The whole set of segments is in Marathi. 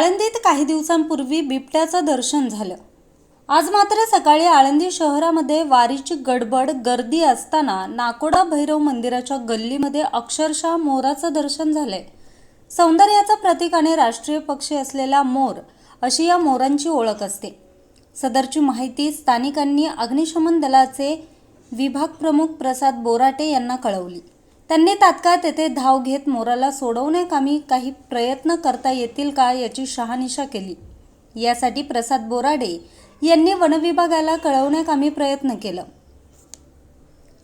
आळंदीत काही दिवसांपूर्वी बिबट्याचं दर्शन झालं. आज मात्र सकाळी आळंदी शहरामध्ये वारीची गडबड गर्दी असताना नाकोडा भैरव मंदिराच्या गल्लीमध्ये अक्षरशः मोराचं दर्शन झालंय. सौंदर्याचं प्रतीक आणि राष्ट्रीय पक्षी असलेला मोर अशी या मोरांची ओळख असते. सदरची माहिती स्थानिकांनी अग्निशमन दलाचे विभाग प्रमुख प्रसाद बोराटे यांना कळवली. त्यांनी तात्काळ तेथे धाव घेत मोराला सोडवण्याकामी काही प्रयत्न करता येतील का याची शहानिशा केली. यासाठी प्रसाद बोराडे यांनी वनविभागाला कळवण्याकामी प्रयत्न केलं.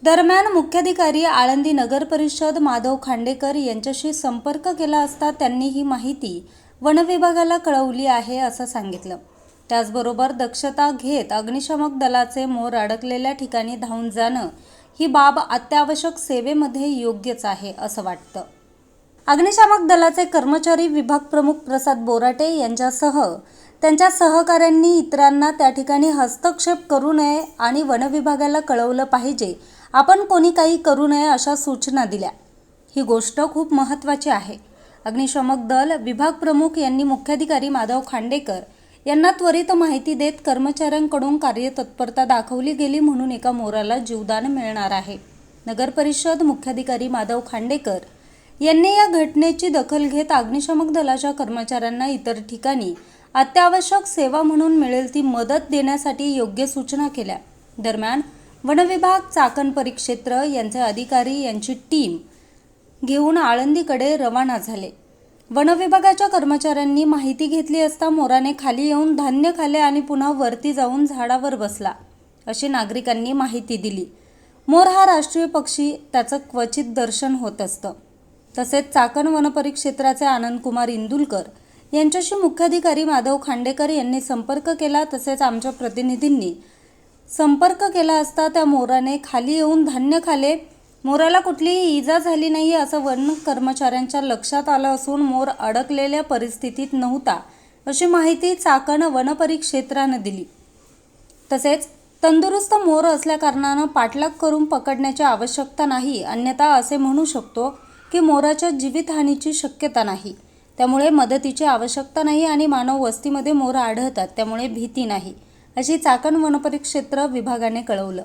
दरम्यान मुख्याधिकारी आळंदी नगर परिषद माधव खांडेकर यांच्याशी संपर्क केला असता त्यांनी ही माहिती वनविभागाला कळवली आहे असं सांगितलं. त्याचबरोबर दक्षता घेत अग्निशमक दलाचे मोर अडकलेल्या ठिकाणी धावून जाणं ही बाब अत्यावश्यक सेवेमध्ये योग्यच आहे असं वाटतं. अग्निशामक दलाचे कर्मचारी विभाग प्रमुख प्रसाद बोराटे यांच्यासह त्यांच्या सहकाऱ्यांनी इतरांना त्या ठिकाणी हस्तक्षेप करू नये आणि वनविभागाला कळवलं पाहिजे आपण कोणी काही करू नये अशा सूचना दिल्या. ही गोष्ट खूप महत्त्वाची आहे. अग्निशामक दल विभाग प्रमुख यांनी मुख्याधिकारी माधव खांडेकर यांना त्वरित माहिती देत कर्मचाऱ्यांकडून कार्यतत्परता दाखवली गेली म्हणून एका मोराला जीवदान मिळणार आहे. नगरपरिषद मुख्याधिकारी माधव खांडेकर यांनी या घटनेची दखल घेत अग्निशमक दलाच्या कर्मचाऱ्यांना इतर ठिकाणी अत्यावश्यक सेवा म्हणून मिळेल ती मदत देण्यासाठी योग्य सूचना केल्या. दरम्यान वनविभाग चाकण परिक्षेत्र यांचे अधिकारी यांची टीम घेऊन आळंदीकडे रवाना झाले. वनविभागाच्या कर्मचाऱ्यांनी माहिती घेतली असता मोराने खाली येऊन धान्य खाले आणि पुन्हा वरती जाऊन झाडावर बसला अशी नागरिकांनी माहिती दिली. मोर हा राष्ट्रीय पक्षी त्याचं क्वचित दर्शन होत असतं. तसेच चाकण वनपरिक्षेत्राचे आनंदकुमार इंदुलकर यांच्याशी मुख्याधिकारी माधव खांडेकर यांनी संपर्क केला. तसेच आमच्या प्रतिनिधींनी संपर्क केला असता त्या मोराने खाली येऊन धान्य खाले मोराला कुठलीही इजा झाली नाही असं वन कर्मचाऱ्यांच्या लक्षात आलं असून मोर अडकलेल्या परिस्थितीत नव्हता अशी माहिती चाकण वनपरिक्षेत्रानं दिली. तसेच तंदुरुस्त मोर असल्याकारणानं पाठलाग करून पकडण्याची आवश्यकता नाही अन्यथा असे म्हणू शकतो की मोराच्या जीवितहानीची शक्यता नाही. त्यामुळे मदतीची आवश्यकता नाही आणि मानव वस्तीमध्ये मोर आढळतात त्यामुळे भीती नाही अशी चाकण वनपरिक्षेत्र विभागाने कळवलं.